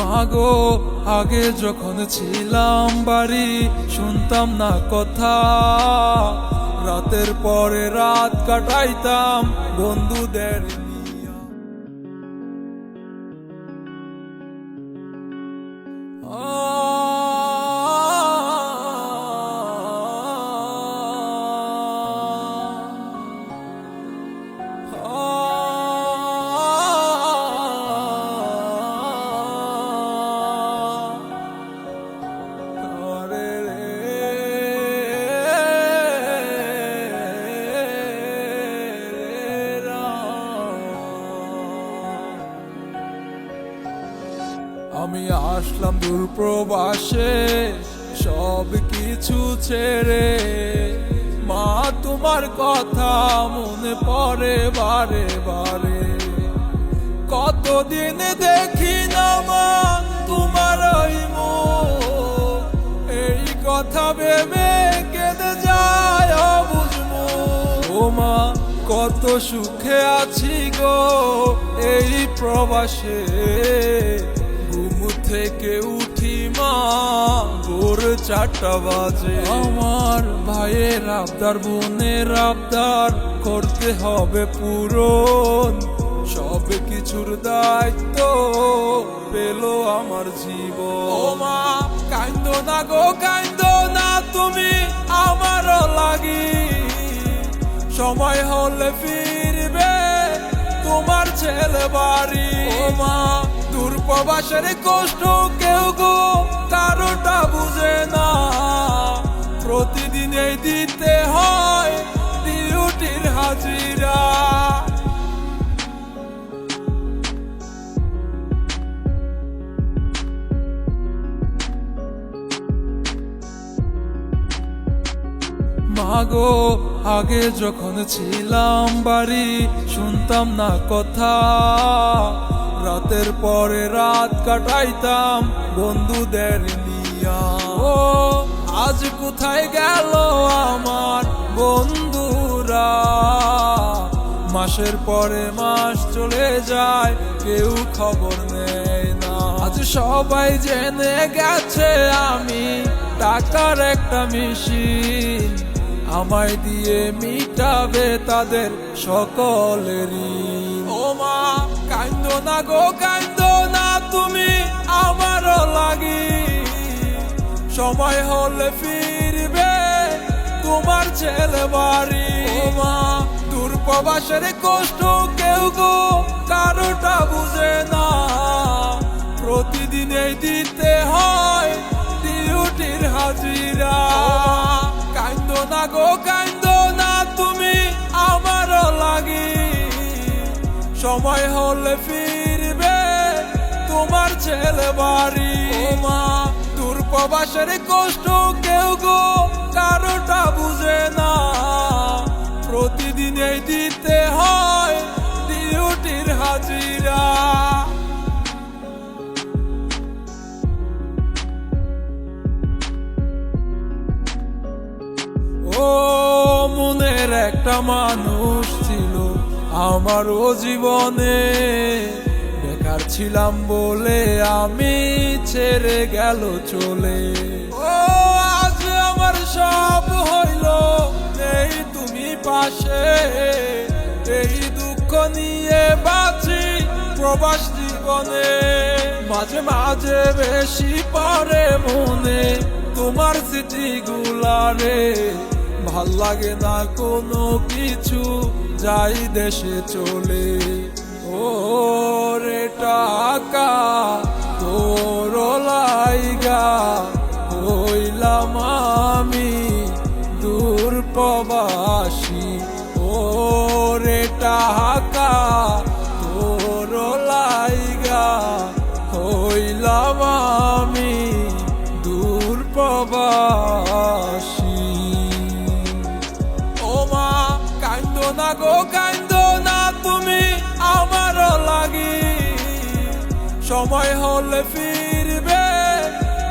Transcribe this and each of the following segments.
মাগো আগে যখন ছিলাম বাড়ি শুনতাম না কথা। রাতের পরে রাত কাটাইতাম বন্ধুদের আমি আসলাম দূর প্রবাসে সব কিছু ছেড়ে। মা, তোমার কথা মনে পড়ে বারে বারে। কতদিন দেখি না মা, তোমার ওই এই কথা ভেবে কেঁদে যায় বুঝব ও মা, কত সুখে আছি গো এই প্রবাসে। থেকে উঠি মা, ভোর চারটা বাজে। আমার ভাইয়ের আবদার, বোনের আবদার, করতে হবে পূরণ। সব কিছুর দায়িত্ব পেল আমার জীবন। ও মা কান্দ না গো কান্দ না তুমি আমারও লাগি। সময় হলে ফিরবে তোমার ছেলে বাড়ি। ও মা দূর কষ্ট কেউ গো কারোটা বুঝে না। প্রতিদিনই দিতে হয় ডিউটির হাজিরা। মাগো, আগে যখন ছিলাম বাড়ি, শুনতাম না কথা। রাতের পরে রাত কাটাইতাম বন্ধুদের নিয়া। ও, আজ কোথায় গেল আমার বন্ধুরা? মাসের পরে মাস চলে যায়, কেউ খবর নেয় না। আজ সবাই জেনে গেছে আমি টাকার একটা মেশিন। আমায় দিয়ে মিটাবে তাদের সকলেরই। ও মা কান্দ না গো কান্দ না তুমি আমারও লাগি। সময় হলে ফিরবে তোমার ছেলে বাড়ি। মা। দূর প্রবাসের কষ্ট কেউ গো কারোটা বুঝে না। প্রতিদিনই দিতে হয় ডিউটির হাজিরা। কান্দ না গো সময় হলে ফিরবে তোমার ছেলে বাড়ি। মা দূর প্রবাসের কষ্ট কেউ গো কারোটা বুঝে না। প্রতিদিনই দিতে হয় ডিউটির হাজিরা। ও মনের একটা মানুষ ছিল আমারও জীবনে বেকার ছিলাম বলে আমি ছেড়ে গেল চলে। ও, আজ আমার সব হইল নেই তুমি পাশে। এই দুঃখ নিয়ে বাঁচি প্রবাস জীবনে। মাঝে মাঝে বেশি পারে মনে তোমার স্মৃতি গুলারে ভালো লাগে না কোনো কিছু, যাই দেশে চলে। ও রে টাকা, তোর লাইগা, হইলাম আমি দূর প্রবাসী ও রে টাকা সময় হলে ফিরবে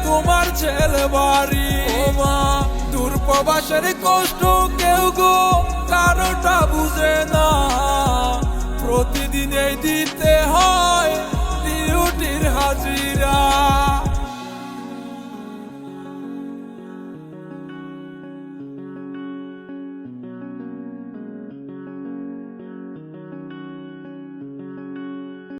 তোমার ছেলে বাড়ি। মা দূর প্রবাসের কষ্ট কেউ গো কারোটা বুঝে